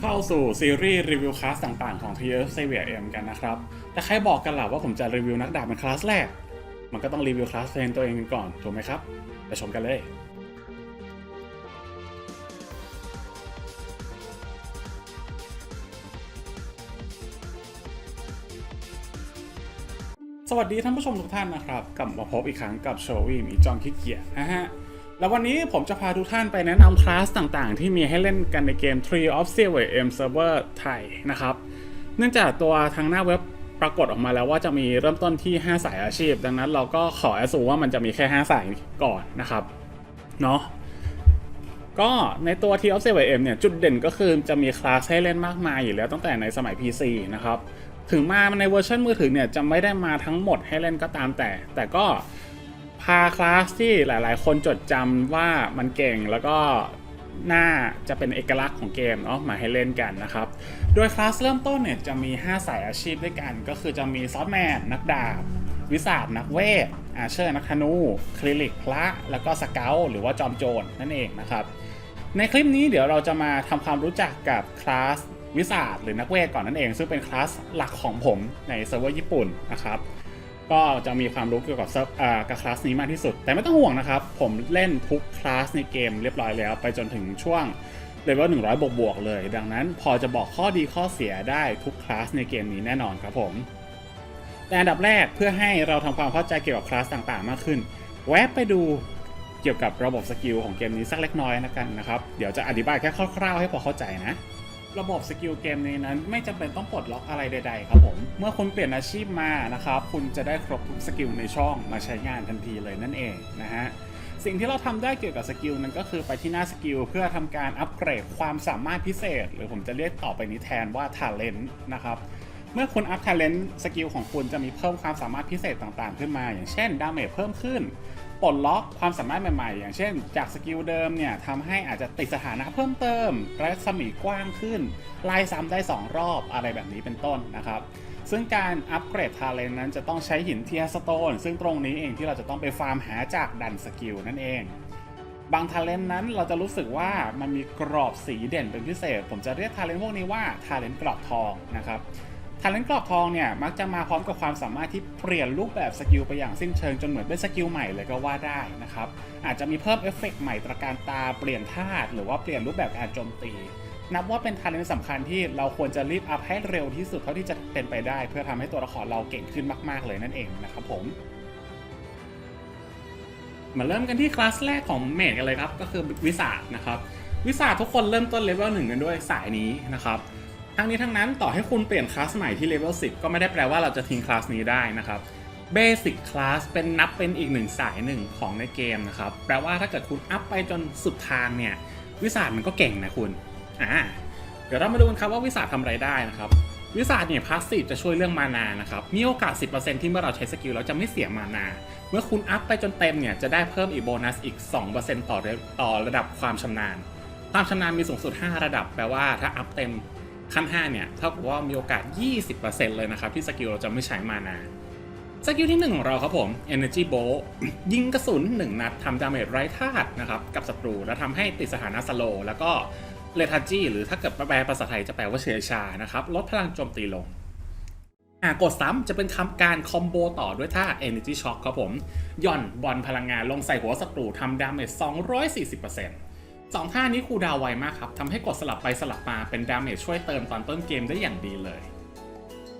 เข้าสู่ซีรีส์รีวิวคลาสต่างๆของ t f s a v i o r M กันนะครับ แต่ใครบอกกันหล่ะว่าผมจะรีวิวนักดาบเป็นคลาสแรก มันก็ต้องรีวิวคลาสเพลนตัวเองก่อน ถูกไหมครับ ไปชมกันเลยสวัสดีท่านผู้ชมทุกท่านนะครับ กลับมาพบอีกครั้งกับโชวีมีจองขี้เกียจนะฮะ แล้ววันนี้ผมจะพาทุกท่านไปแนะนำคลาสต่างๆ ที่มีให้เล่นกันในเกม Tree of Silver M Server ไทยนะครับ เนื่องจากตัวทางหน้าเว็บปรากฏออกมาแล้วว่าจะมีเริ่มต้นที่ 5 สายอาชีพ ดังนั้นเราก็ขอแอสูว่ามันจะมีแค่ 5 สายก่อนนะครับ เนาะก็ในตัว Tree of Silver M เนี่ย จุดเด่นก็คือจะมีคลาสให้เล่นมากมายอยู่แล้วตั้งแต่ในสมัย PC นะครับ ถึงมาในเวอร์ชันมือถือเนี่ยจะไม่ได้มาทั้งหมดให้เล่นก็ตามแต่ แต่ก็ พาคลาสที่หลาย ๆ คนจดจำว่ามันเก่งแล้วก็น่าจะเป็นเอกลักษณ์ของเกมเนาะมาให้เล่นกันนะครับ โดยคลาสเริ่มต้นเนี่ยจะมี 5 สายอาชีพด้วยกัน ก็คือจะมีซอสแมนนักดาบ วิสาดนักเวท อาเชอร์นักธนู คลิลิกพระ แล้วก็สเกลหรือว่าจอมโจรนั่นเองนะครับ ในคลิปนี้เดี๋ยวเราจะมาทำความรู้จักกับคลาสวิสาดหรือนักเวทก่อนนั่นเอง ซึ่งเป็นคลาสหลักของผมในเซิร์ฟเวอร์ญี่ปุ่นนะครับ ก็จะมีความรู้เกี่ยวกับเซิร์ฟอ่ากับคลาสนี้มากที่สุด แต่ไม่ต้องห่วงนะครับ ผมเล่นทุกคลาสในเกมเรียบร้อยแล้ว ไปจนถึงช่วงเลเวล100 บวกบวกๆเลย ดังนั้นพอจะบอกข้อดีข้อเสียได้ทุกคลาสในเกมนี้แน่นอนครับผม แต่อันดับแรกเพื่อให้เราทำความเข้าใจเกี่ยวกับคลาสต่างๆ มากขึ้น แวะไปดูเกี่ยวกับระบบสกิลของเกมนี้สักเล็กน้อยนะกันนะครับ เดี๋ยวจะอธิบายแค่คร่าวๆให้พอเข้าใจนะ ระบบสกิลเกมในนั้น ไม่จำเป็นต้องปลดล็อกอะไรใด ๆ ครับผม เมื่อคุณเปลี่ยนอาชีพมานะครับ คุณจะได้ครบทุกสกิลในช่องมาใช้งานทันทีเลยนั่นเองนะฮะสิ่งที่เราทำได้เกี่ยวกับสกิลนั้นก็คือไปที่หน้าสกิลเพื่อทำการอัปเกรดความสามารถพิเศษ หรือผมจะเรียกต่อไปนี้แทนว่า Talent นะครับ เมื่อคุณอัพ Talent สกิลของคุณจะมีเพิ่มความสามารถพิเศษต่างๆ ขึ้นมา อย่างเช่นดาเมจเพิ่มขึ้น ปลดล็อกความสามารถใหม่ ๆ อย่างเช่น จากสกิลเดิมเนี่ยทำให้อาจจะติดสถานะเพิ่มเติมรัศมีกว้างขึ้นไล่ซ้ำได้ 2 รอบอะไรแบบนี้เป็นต้นนะครับซึ่งการอัปเกรดทาเลนนั้นจะต้องใช้หินเทียสโตนซึ่งตรงนี้เองที่เราจะต้องไปฟาร์มหาจากดันสกิลนั่นเอง บางทาเลนนั้นเราจะรู้สึกว่ามันมีกรอบสีเด่นเป็นพิเศษ ผมจะเรียกทาเลนพวกนี้ว่าทาเลนกรอบทองนะครับ ทาเลนกรอบทองเนี่ยมักจะมาพร้อมกับความสามารถที่เปลี่ยนรูปแบบสกิลไปอย่างสิ้นเชิงจนเหมือนเป็นสกิลใหม่เลยก็ว่าได้นะครับอาจจะมีเพิ่มเอฟเฟกต์ใหม่ตระการตาเปลี่ยนธาตุหรือว่าเปลี่ยนรูปแบบการโจมตี นับว่าเป็นทาเลนสำคัญที่เราควรจะรีบอัพให้เร็วที่สุดเท่าที่จะเป็นไปได้ เพื่อทำให้ตัวละครเราเก่งขึ้นมากๆเลยนั่นเองนะครับผมมาเริ่มกันที่คลาสแรกของเมดกันเลยครับก็คือวิสาดนะครับวิสาทุกคนเริ่มต้นเลเวลหนึ่งกันด้วยสายนี้นะครับ ทั้งนี้ทั้งนั้นต่อให้คุณเปลี่ยนคลาสใหม่ที่เลเวล10 ก็ไม่ได้แปลว่าเราจะทิ้งคลาสนี้ได้นะครับเบสิ c คลาสเป็นนับเป็นอีกหนึ่งสายหนึ่งของในเกมนะครับ แปลว่าถ้าเกิดคุณอัพไปจนสุดทางเนี่ย วิสาดมันก็เก่งนะคุณ อ่า เดี๋ยวเรามาดูกันครับว่าวิสาดทำอะไรได้นะครับ วิสาดเนี่ยพาสซีฟจะช่วยเรื่องมานานะครับ มีโอกาส 10%ที่เมื่อเราใช้สกิลแล้วจะไม่เสียมานา เมื่อคุณอัพไปจนเต็มเนี่ยจะได้เพิ่มอีกโบนัสอีก 2%ต่อเรต่อระดับความชำนาญ ความชำนาญมีสูงสุด 5 ระดับ แปลว่าถ้าอัพเต็ม ขั้น 5 เนี่ยเท่ากับว่ามีโอกาส 20%เลยนะครับที่สกิลเราจะไม่ใช้มานาสกิลที่1ของเราครับผม Energy Bolt ยิงกระสุน 1 นัดทำดาเมจไร้ธาตุนะครับกับศัตรูแล้วทำให้ติดสถานะสโลแล้วก็เลทาจีหรือถ้าเกิดแปลภาษาไทยจะแปลว่าเฉยชานะครับลดพลังโจมตีลงกดซ้ำจะเป็นคำการคอมโบต่อด้วยท่า Energy Shock ครับผมย่อนบอลพลังงานลงใส่หัวศัตรูทำดาเมจ240% สองท่านี้คูดาวไวมากครับทำให้กดสลับไปสลับมาเป็นดาเมจช่วยเติมตอนต้นเกมได้อย่างดีเลย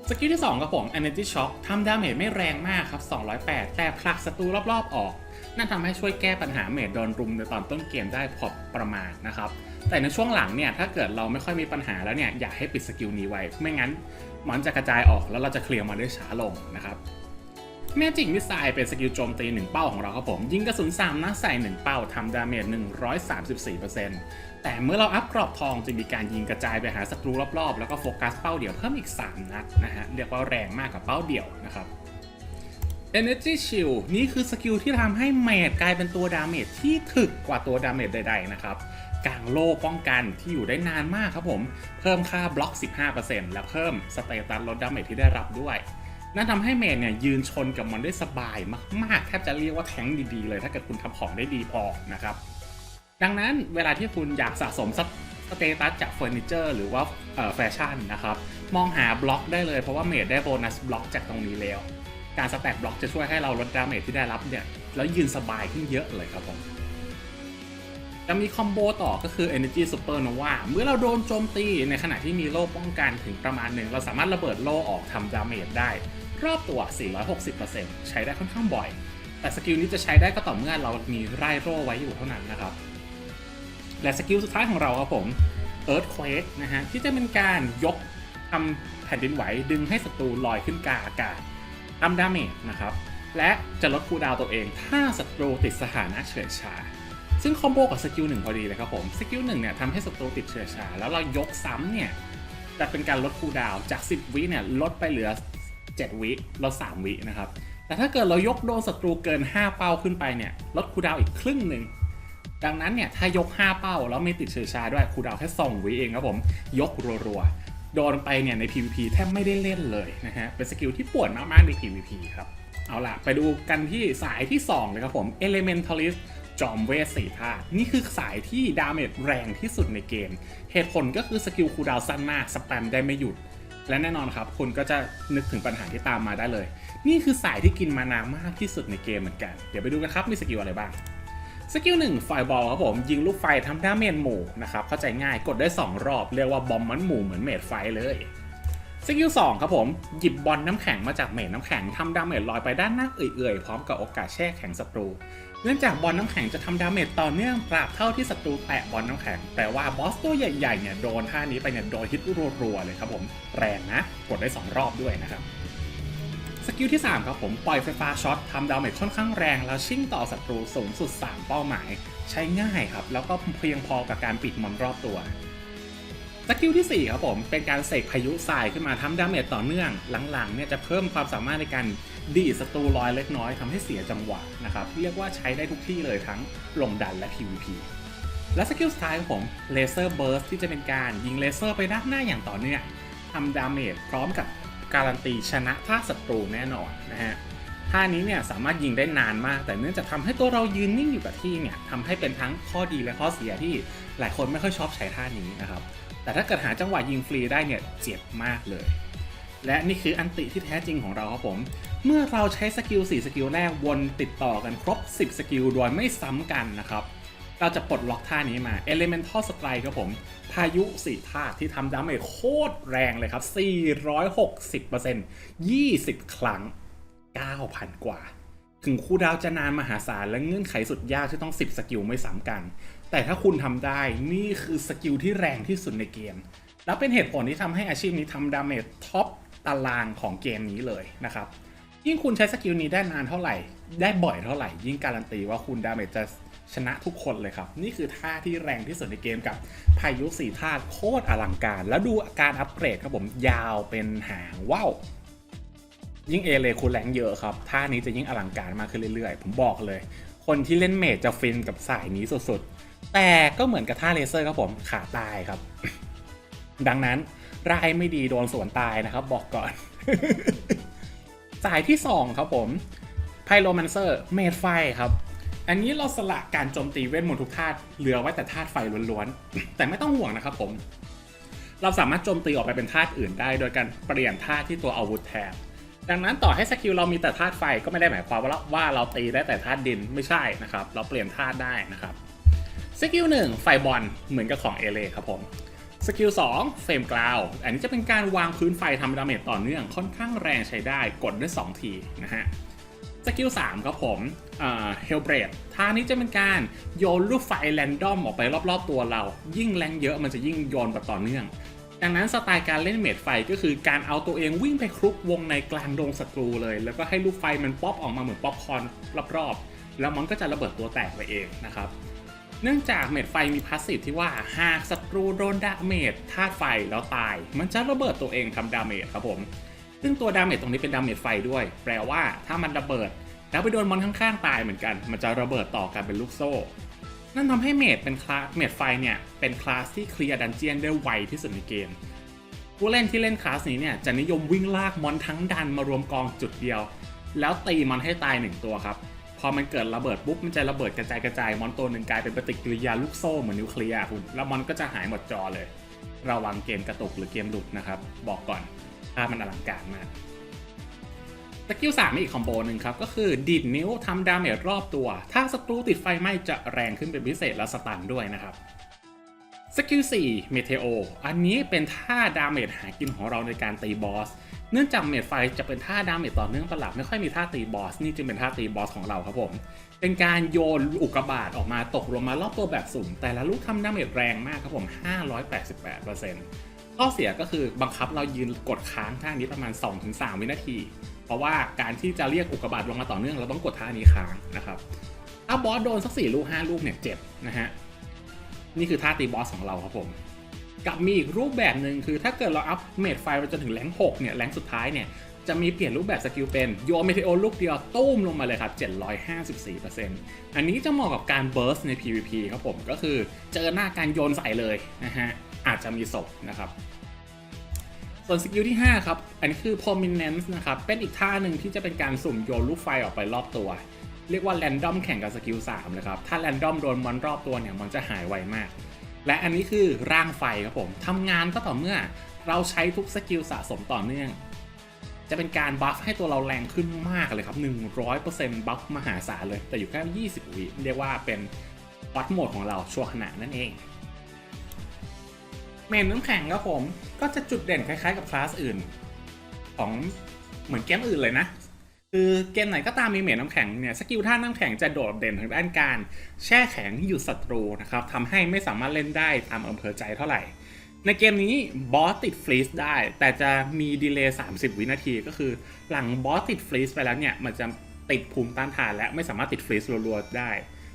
สกิลที่2ครับผม Energy Shock ทำดาเมจไม่แรงมากครับ 208 แต่ผลักศัตรูรอบๆออก นั่นทำให้ช่วยแก้ปัญหาเมจโดนรุมในตอนต้นเกมได้พอประมาณนะครับ แต่ในช่วงหลังเนี่ย ถ้าเกิดเราไม่ค่อยมีปัญหาแล้วเนี่ย อยากให้ปิดสกิลนี้ไว้ ไม่งั้นมันจะกระจายออกแล้วเราจะเคลียร์มันได้ช้าลงนะครับ แมจิกมิสไซล์เป็นสกิลโจมตี 1 เป้าของเราครับผม ยิงกระสุน3นัดใส่ 1 เป้าทำดาเมจ 134%แต่เมื่อเราอัพกรอบทองจะมีการยิงกระจายไปหาศัตรูรอบๆ แล้วก็โฟกัสเป้าเดี่ยวเพิ่มอีก 3 นัดนะฮะ เรียกว่าแรงมากกับเป้าเดี่ยวนะครับ Energy Shield นี่คือสกิลที่ทำให้เมจกลายเป็นตัวดาเมจที่ถึกกว่าตัวดาเมจใดๆนะครับกางโล่ป้องกันที่อยู่ได้นานมากครับผม เพิ่มค่าบล็อก 15%และเพิ่มสเตตัสลดดาเมจที่ได้รับด้วย นั่นทำให้เมจเนี่ยยืนชนกับมันได้สบายมากๆ แทบจะเรียกว่าแทงดีๆเลย ถ้าเกิดคุณทำของได้ดีพอนะครับ ดังนั้นเวลาที่คุณอยากสะสมสสเตตัสจากเฟอร์นิเจอร์หรือว่าแฟชั่นนะครับ มองหาบล็อกได้เลยเพราะว่าเมดได้โบนัสบล็อกจากตรงนี้แล้ว การสแต็กบล็อกจะช่วยให้เราลดดาเมจที่ได้รับเนี่ย แล้วยืนสบายขึ้นเยอะเลยครับผมจะมีคอมโบต่อก็คือ Energy Supernova เมื่อเราโดนโจมตีในขณะที่มีโล่ป้องกันถึงประมาณหนึ่ง เราสามารถระเบิดโล่ออกทำดาเมจได้ รอบตัว 460%ใช้ได้ค่อนข้างบ่อย แต่สกิลนี้จะใช้ได้ก็ต่อเมื่อเรามีไร่โร่ไว้อยู่เท่านั้นนะครับ และสกิลสุดท้ายของเราครับผม Earthquake นะฮะ ที่จะเป็นการยกทำแผ่นดินไหวดึงให้ศัตรูลอยขึ้นกลางอากาศทำดาเมจนะครับ และจะลดคูดาวตัวเอง ถ้าศัตรูติดสถานะเฉื่อยชา ซึ่งคอมโบกับสกิลหนึ่งพอดีเลยครับผม สกิลหนึ่งเนี่ยทำให้ศัตรูติดเฉื่อยชา แล้วเรายกซ้ำเนี่ยจะเป็นการลดคูดาวจาก 10 วิเนี่ยลดไปเหลือ 7 วิลด3วินะครับ แต่ถ้าเกิดเรายกโดนศัตรูเกิน 5 เป้าขึ้นไปเนี่ยลดคูดาวอีกครึ่งหนึ่งดังนั้นเนี่ยถ้ายก 5 เป้าแล้วไม่ติดเฉื่อยชาด้วยคูดาวแค่2วิเองครับผม ยกรัวๆ โดนไปเนี่ยใน PVP แทบไม่ได้เล่นเลยนะฮะ เป็นสกิลที่ปวดมากๆใน PVP ครับ เอาล่ะ ไปดูกันที่สายที่ 2 เลยครับผม Elementalist จอมเวสี่ธาตุนี่คือสายที่ดาเมจแรงที่สุดในเกม เหตุผลก็คือสกิลคูดาวสั้นมากสแปมได้ไม่หยุด และแน่นอนครับ คุณก็จะนึกถึงปัญหาที่ตามมาได้เลย นี่คือสายที่กินมานานมากที่สุดในเกมเหมือนกัน เดี๋ยวไปดูกันครับมีสกิลอะไรบ้างสกิลหนึ่งไฟบอลครับผม ยิงลูกไฟทำดาเมจหมู่นะครับเข้าใจง่ายกดได้ 2 รอบ เรียกว่าบอมมันหมู่เหมือนเมดไฟเลยสกิล2ครับผม หยิบบอลน้ำแข็งมาจากเมดน้ำแข็งทำดาเมจลอยไปด้านหน้าเอื่อยๆ พร้อมกับโอกาสแช่แข็งศัตรู เนื่องจากบอลน้ำแข็งจะทำดาเมจต่อเนื่องตราบเท่าที่ศัตรูแตะบอลน้ำแข็ง แปลว่าบอสตัวใหญ่ๆเนี่ยโดนท่านี้ไปเนี่ยโดนฮิตรัวๆเลยครับผมแรงนะ กดได้ 2 รอบด้วยนะครับสกิลที่ 3 ครับผมปล่อยไฟฟ้าช็อตทำดาเมจค่อนข้างแรง แล้วชิ่งต่อศัตรูสูงสุด 3 เป้าหมาย ใช้ง่ายครับ แล้วก็เพียงพอกับการปิดมอนรอบตัว สกิลที่ 4 ครับผม เป็นการเสกพายุทรายขึ้นมาทำดาเมจต่อเนื่อง หลังๆเนี่ยจะเพิ่มความสามารถในการดีศัตรูลอยเล็กน้อยทำให้เสียจังหวะนะครับ เรียกว่าใช้ได้ทุกที่เลยทั้งลงดันและ PVP และสกิลสุดท้ายของผมเลเซอร์เบิร์สที่จะเป็นการยิงเลเซอร์ไปด้านหน้าอย่างต่อเนื่องทำดาเมจพร้อมกับการันตีชนะท่าศัตรูแน่นอนนะฮะท่านี้เนี่ยสามารถยิงได้นานมาก แต่เนื่องจากทำให้ตัวเรายืนนิ่งอยู่กับที่เนี่ยทำให้เป็นทั้งข้อดีและข้อเสียที่หลายคนไม่ค่อยชอบใช้ท่านี้นะครับ แต่ถ้าเกิดหาจังหวะยิงฟรีได้เนี่ยเจ็บมากเลย และนี่คืออันติที่แท้จริงของเราครับผม เมื่อเราใช้สกิล4สกิลแรกวนติดต่อกันครบ 10 สกิลโดยไม่ซ้ำกันนะครับ เราจะปลดล็อกท่านี้มา Elemental Strike ครับผม พายุ4ธาตุที่ทำดาเมจโคตรแรงเลยครับ 460% 20 ครั้ง 9,000 กว่าถึงคูลดาวจะนานมหาศาลและเงื่อนไขสุดยากที่ต้อง 10 สกิลไม่ซ้ำกัน แต่ถ้าคุณทำได้นี่คือสกิลที่แรงที่สุดในเกม แล้วเป็นเหตุผลที่ทำให้อาชีพนี้ทำดาเมจท็อปตารางของเกมนี้เลยนะครับ ยิ่งคุณใช้สกิลนี้ได้นานเท่าไหร่ ได้บ่อยเท่าไหร่ ยิ่งการันตีว่าคุณดาเมจจะชนะทุกคนเลยครับ นี่คือท่าที่แรงที่สุดในเกมกับพายุสี่ธาตุโคตรอลังการ แล้วดูการอัปเกรดครับผมยาวเป็นหางว่าวยิ่งเอเลคุณแรงเยอะครับ ท่านี้จะยิ่งอลังการมากขึ้นเรื่อยๆ ผมบอกเลย คนที่เล่นเมจจะฟินกับสายนี้สุดๆ แต่ก็เหมือนกับท่าเลเซอร์ครับผมขาตายครับ ดังนั้นรายไม่ดีโดนสวนตายนะครับ บอกก่อน สายที่ 2 ครับผมไพโรแมนเซอร์เมดไฟครับ อันนี้เราสละการโจมตีเวทมนต์ทุกธาตุเหลือไว้แต่ธาตุไฟล้วนๆ แต่ไม่ต้องห่วงนะครับผม เราสามารถโจมตีออกไปเป็นธาตุอื่นได้ โดยการเปลี่ยนธาตุที่ตัวอาวุธแทนดังนั้นต่อให้สกิลเรามีแต่ธาตุไฟก็ไม่ได้หมายความว่าเราว่าเราตีได้แต่ธาตุดินไม่ใช่นะครับ เราเปลี่ยนธาตุได้นะครับ สกิลหนึ่งไฟบอลเหมือนกับของเอเลครับผมสกิล2เฟรมกราวอันนี้จะเป็นการวางพื้นไฟทำดาเมจต่อเนื่องค่อนข้างแรงใช้ได้กดได้ 2 ทีนะฮะสกิล3ครับผมเฮลเบรดท่านี้จะเป็นการโยนลูกไฟแรนดอมออกไปรอบๆตัวเรา ยิ่งแรงเยอะมันจะยิ่งโยนแบบต่อเนื่อง ดังนั้นสไตล์การเล่นเมดไฟก็คือการเอาตัวเองวิ่งไปคลุกวงในกลางดงศัตรูเลย แล้วก็ให้ลูกไฟมันป๊อปออกมาเหมือนป๊อปคอนรอบๆ แล้วมันก็จะระเบิดตัวแตกไปเองนะครับ เนื่องจากเมดไฟมีพาสซีฟที่ว่าหากศัตรูโดนดาเมจธาตุไฟแล้วตาย มันจะระเบิดตัวเองทำดาเมจครับผม ซึ่งตัวดาเมจตรงนี้เป็นดาเมจไฟด้วย แปลว่าถ้ามันระเบิด แล้วไปโดนมอนข้างๆตายเหมือนกัน มันจะระเบิดต่อกันเป็นลูกโซ่ นั่นทำให้เมดเป็นคลาสเมดไฟเนี่ยเป็นคลาสที่เคลียร์ดันเจียนได้ไวที่สุดในเกมผู้เล่นที่เล่นคลาสนี้เนี่ยจะนิยมวิ่งลากมอนทั้งดันมารวมกองจุดเดียว แล้วตีมันให้ตายหนึ่งตัวครับ พอมันเกิดระเบิดปุ๊บมันจะระเบิดกระจายกระจายมอนตัวหนึ่งกลายเป็นปฏิกิริยาลูกโซ่เหมือนนิวเคลียร์คุณแล้วมอนก็จะหายหมดจอเลย ระวังเกมกระตุกหรือเกมหลุดนะครับ บอกก่อนถ้ามันอลังการมากสกิล3มีอีกคอมโบหนึ่งครับ ก็คือดีดนิ้วทำดาเมจรอบตัว ถ้าศัตรูติดไฟไหม้จะแรงขึ้นเป็นพิเศษและสตันด้วยนะครับสกิล4เมเทโออันนี้เป็นท่าดาเมจหากินของเราในการตีบอส เนื่องจากเมจไฟจะเป็นท่าดาเมจต่อเนื่องประหลาดไม่ค่อยมีท่าตีบอส นี่จึงเป็นท่าตีบอสของเราครับผม เป็นการโยนอุกกาบาตออกมาตกลงมารอบตัวแบบสุ่ม แต่ละลูกทำดาเมจแรงมากครับผม 588%ข้อเสียก็คือบังคับเรายืนกดค้างท่านี้ประมาณ 2-3 วินาที เพราะว่าการที่จะเรียกอุกกาบาตลงมาต่อเนื่องเราต้องกดท่านี้ค้างนะครับถ้าบอสโดนสักสี่ลูกห้าลูกเนี่ยเจ็บนะฮะนี่คือท่าตีบอสของเราครับผม กับมีอีกรูปแบบหนึ่งคือถ้าเกิดเราอัพเมดไฟล์ไปจนถึงแรง6เนี่ยแรงสุดท้ายเนี่ยจะมีเปลี่ยนรูปแบบสกิลเป็นโยเมเทโอลูกเดียวตุ้มลงมาเลยครับ 754%อันนี้จะเหมาะกับการเบิร์สใน PVP ครับผมก็คือเจอหน้าการโยนใส่เลยนะฮะอาจจะมีศพนะครับ ส่วนสกิลที่ 5 ครับ อันนี้คือ prominence นะครับ เป็นอีกท่าหนึ่งที่จะเป็นการสุ่มโยนลูกไฟออกไปรอบตัว เรียกว่า random แข่งกับสกิล3เลยครับ ถ้า random โดนมอนรอบตัวเนี่ยมันจะหายไวมาก และอันนี้คือร่างไฟครับผมทำงานก็ต่อเมื่อเราใช้ทุกสกิลสะสมต่อเนื่อง จะเป็นการบัฟให้ตัวเราแรงขึ้นมากเลยครับ 100%บัฟมหาศาลเลย แต่อยู่แค่ 20 วิเรียกว่าเป็นวัดโหมดของเราชั่วขณะนั่นเองเมนน้ำแข็งครับผมก็จะจุดเด่นคล้ายๆกับคลาสอื่น ของเหมือนเกมอื่นเลยนะ คือเกมไหนก็ตามมีเมนน้ำแข็งเนี่ยสกิลท่าน้ำแข็งจะโดดเด่นทางด้านการ แช่แข็งหยุดศัตรูนะครับทำให้ไม่สามารถเล่นได้ตามอำเภอใจเท่าไหร่ ในเกมนี้บอสติดฟรีซได้ แต่จะมีดีเลย์30 วินาทีก็คือ หลังบอสติดฟรีซไปแล้วเนี่ย มันจะติดภูมิต้านทานและไม่สามารถติดฟรีซรัวๆได้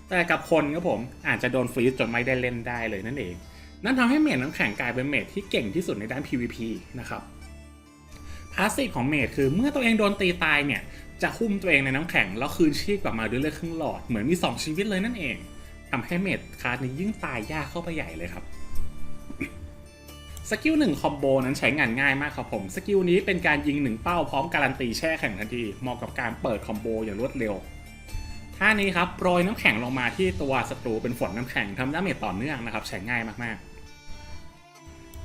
แต่กับคนครับผมอาจจะโดนฟรีซจนไม่ได้เล่นได้เลยนั่นเอง นั่นทำให้เมดน้ำแข็งกลายเป็นเมดที่เก่งที่สุดในด้าน PVP นะครับ พาสซีฟของเมดคือเมื่อตัวเองโดนตีตายเนี่ย จะหุ้มตัวเองในน้ำแข็ง แล้วคืนชีพกลับมาด้วยเลือดครึ่งหลอด เหมือนมี 2 ชีวิตเลยนั่นเองทำให้เมดคาร์ดนี้ยิ่งตายยากเข้าไปใหญ่เลยครับสกิลหนึ่งคอมโบนั้นใช้งานง่ายมากครับผม สกิลนี้เป็นการยิงหนึ่งเป้าพร้อมการันตีแช่แข็งทันที เหมาะกับการเปิดคอมโบอย่างรวดเร็วท่านี้ครับโปรยน้ำแข็งลงมาที่ตัวศัตรูเป็นฝนน้ำแข็งทำดาเมจต่อเนื่องนะครับ ใช้ง่ายมากๆ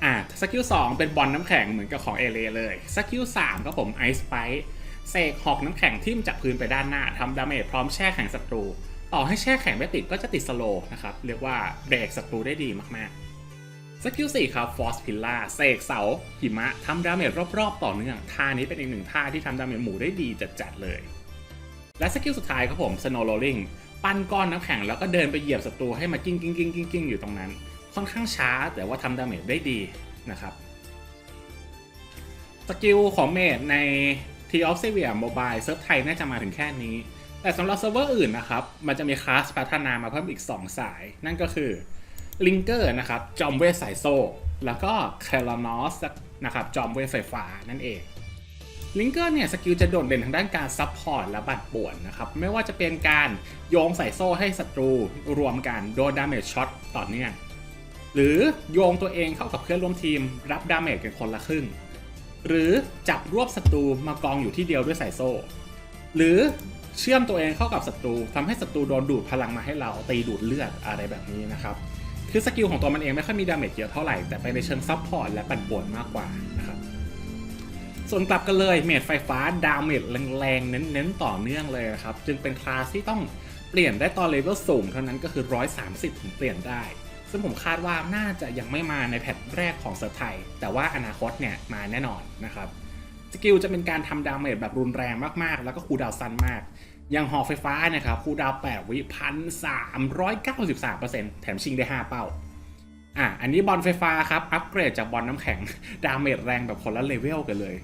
อ่าสกิล2เป็นบอลน้ำแข็งเหมือนกับของเอเลเลยสกิล3ก็ผมไอซ์ไ e เสกหอกน้ำแข็งทิ่มจากพื้นไปด้านหน้าทำดาเมจพร้อมแช่แข็งศัตรู ต่อให้แช่แข็งไม่ติดก็จะติดสโลว์นะครับ เรียกว่าเบรกศัตรูได้ดีมากๆสกิล4ครับ Force Pillar เสกเสาหิมะทำดาเมจรอบๆ ต่อเนื่อง ท่านี้เป็นอีกหนึ่งท่าที่ทำดาเมจหมู่ได้ดีจัดๆเลย และสกิลสุดท้ายครับผม Snow Rolling ปั้นก้อนน้ำแข็งแล้วก็เดินไปเหยียบศัตรูให้มากิ้งกิ้งกิ้งกิ้งกิ้งอยู่ตรงนั้น ค่อนข้างช้าแต่ว่าทำดาเมจได้ดีนะครับสกิลของเมดใน T of s e v i a Mobile เซิร์ฟไทยน่าจะมาถึงแค่นี้ แต่สำหรับเซิร์ฟเวอร์อื่นนะครับ มันจะมีคลาสพัฒนามาเพิ่มอีก 2 สาย นั่นก็คือ Linker นะครับจอมเวทสายโซ่ แล้วก็ c a l a n o s นะครับจอมเวทไฟฟ้านั่นเองลิงเกอร์เนี่ยสกิลจะโดดเด่นทางด้านการซับพอร์ตและบัดป่วนนะครับ ไม่ว่าจะเป็นการโยงใส่โซ่ให้ศัตรูรวมกันโดนดาเมจช็อตต่อเนื่อง หรือโยงตัวเองเข้ากับเพื่อนร่วมทีม รับดาเมจกันคนละครึ่ง หรือจับรวบศัตรูมากองอยู่ที่เดียวด้วยสายโซ่ หรือเชื่อมตัวเองเข้ากับศัตรูทำให้ศัตรูโดนดูดพลังมาให้เราตีดูดเลือดอะไรแบบนี้นะครับคือสกิลของตัวมันเองไม่ค่อยมีดาเมจเยอะเท่าไหร่ แต่ไปในเชิงซับพอร์ตและปั่นป่วนมากกว่านะครับส่วนกลับกันเลยเมดไฟฟ้าดาเมจแรงๆ เน้นๆ ต่อเนื่องเลยนะครับ จึงเป็นคลาสที่ต้องเปลี่ยนได้ตอนเลเวลสูงเท่านั้นก็คือ 130 ถึงเปลี่ยนได้ ซึ่งผมคาดว่าน่าจะยังไม่มาในแพทแรกของเซิร์ฟไทย แต่ว่าอนาคตเนี่ยมาแน่นอนนะครับสกิลจะเป็นการทำดาเมจแบบรุนแรงมากๆ แล้วก็คูดาวสั้นมาก อย่างหอไฟฟ้านะครับคูดาว 8 วิพันสามร้อยเก้าสิบสามเปอร์เซ็นต์แถมชิงได้ 5 เป้า อะ อันนี้บอลไฟฟ้าครับ อัปเกรดจากบอลน้ำแข็ง ดาเมจแรงแบบคนละเลเวลกันเลย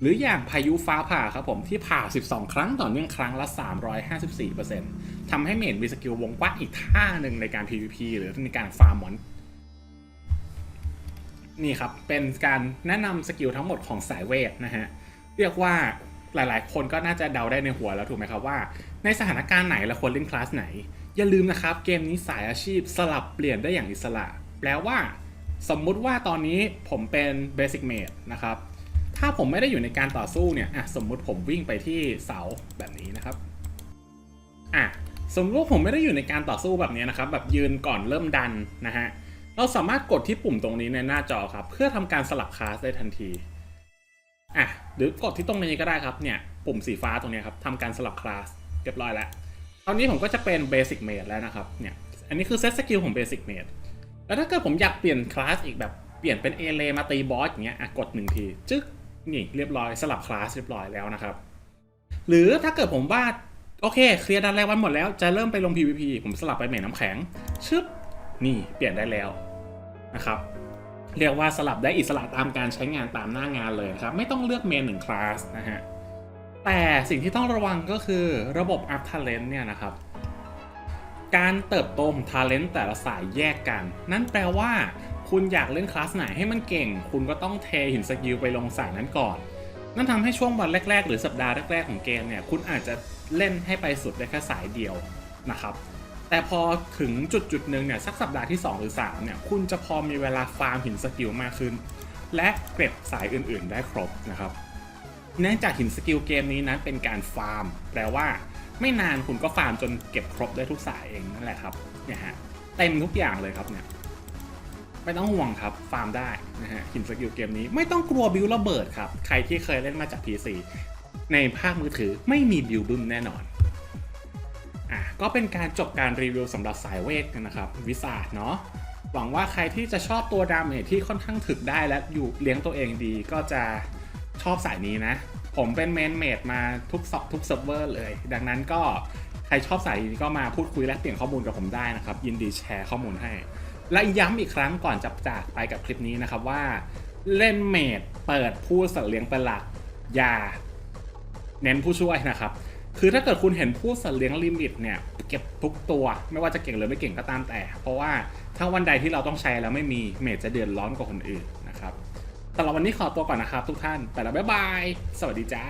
หรืออย่างพายุฟ้าผ่าครับผมที่ผ่า 12 ครั้งต่อเนื่องครั้งละ 354%ทำให้เมดมีสกิลวงกว้างอีกท่าหนึ่งในการ PVP หรือในการฟาร์มมอนนี่ครับ เป็นการแนะนำสกิลทั้งหมดของสายเวทนะฮะ เรียกว่าหลายๆ คนก็น่าจะเดาได้ในหัวแล้วถูกไหมครับว่า ในสถานการณ์ไหนเราควรเล่นคลาสไหน อย่าลืมนะครับเกมนี้สายอาชีพสลับเปลี่ยนได้อย่างอิสระ แปลว่า สมมุติว่าตอนนี้ผมเป็น Basic Mage นะครับ ถ้าผมไม่ได้อยู่ในการต่อสู้เนี่ยอะสมมุติผมวิ่งไปที่เสาแบบนี้นะครับอะสมมติว่าผมไม่ได้อยู่ในการต่อสู้แบบนี้นะครับ แบบยืนก่อนเริ่มดันนะฮะเราสามารถกดที่ปุ่มตรงนี้ในหน้าจอครับ เพื่อทำการสลับคลาสได้ทันทีอะหรือกดที่ตรงนี้ก็ได้ครับเนี่ยปุ่มสีฟ้าตรงนี้ครับทำการสลับคลาสเรียบร้อยแล้วตอนนี้ผมก็จะเป็น Basic Mate แล้วนะครับเนี่ยอันนี้คือเซตสกิลของ Basic Mate แล้วถ้าเกิดผมอยากเปลี่ยนคลาสอีกแบบเปลี่ยนเป็นเอเลมาตีบอสอย่างเงี้ยอะกดหนึ่งทีจึ๊ก นี่เรียบร้อยสลับคลาสเรียบร้อยแล้วนะครับ หรือถ้าเกิดผมว่าโอเคเคลียร์ดันแรกวันหมดแล้วจะเริ่มไปลง PVP ผมสลับไปเมนน้ำแข็ง ชึบ นี่เปลี่ยนได้แล้วนะครับ เรียกว่าสลับได้อิสระตามการใช้งานตามหน้างานเลยครับ ไม่ต้องเลือกเมนหนึ่งคลาสนะฮะ แต่สิ่งที่ต้องระวังก็คือระบบ Up Talent เนี่ยนะครับ การเติบโตของ Talent แต่ละสายแยกกัน นั่นแปลว่า คุณอยากเล่นคลาสไหนให้มันเก่ง คุณก็ต้องเทหินสกิลไปลงสายนั้นก่อน นั่นทำให้ช่วงวันแรก ๆ หรือสัปดาห์แรก ๆ ของเกมเนี่ย คุณอาจจะเล่นให้ไปสุดได้แค่สายเดียวนะครับ แต่พอถึงจุดจุดหนึ่งเนี่ยสักสัปดาห์ที่ 2 หรือ 3 เนี่ย คุณจะพอมีเวลาฟาร์มหินสกิลมากขึ้น และเก็บสายอื่นๆ ได้ครบนะครับ เนื่องจากหินสกิลเกมนี้นั้นเป็นการฟาร์ม แปลว่าไม่นานคุณก็ฟาร์มจนเก็บครบได้ทุกสายเองนั่นแหละครับเนี่ยฮะเต็มทุกอย่างเลยครับเนี่ย ไม่ต้องห่วงครับ ฟาร์มได้นะฮะหินสกิลเกมนี้ไม่ต้องกลัวบิวระเบิดครับ ใครที่เคยเล่นมาจาก PC ในภาคมือถือไม่มีบิวบึ้มแน่นอนอะก็เป็นการจบการรีวิวสำหรับสายเวทกันนะครับ วิสาดเนาะหวังว่าใครที่จะชอบตัวดาเมจที่ค่อนข้างถึกได้และอยู่เลี้ยงตัวเองดีก็จะชอบสายนี้นะ ผมเป็นเมนเมดมาทุกซอกทุกเซิร์ฟเวอร์เลย ดังนั้นก็ใครชอบสายนี้ก็มาพูดคุยและเปลี่ยนข้อมูลกับผมได้นะครับ ยินดีแชร์ข้อมูลให้ และย้ำอีกครั้งก่อนจะจากไปกับคลิปนี้นะครับว่า เล่นเมดเปิดผู้สัตว์เลี้ยงเป็นหลัก อย่า เน้นผู้ช่วยนะครับ คือถ้าเกิดคุณเห็นผู้สัตว์เลี้ยงลิมิตเนี่ยเก็บทุกตัว ไม่ว่าจะเก่งหรือไม่เก่งก็ตามแต่ เพราะว่าถ้าวันใดที่เราต้องใช้แล้วไม่มีเมจจะเดือดร้อนกว่าคนอื่นนะครับสำหรับวันนี้ขอตัวก่อนนะครับทุกท่าน แต่ละบ๊ายบาย สวัสดีจ้า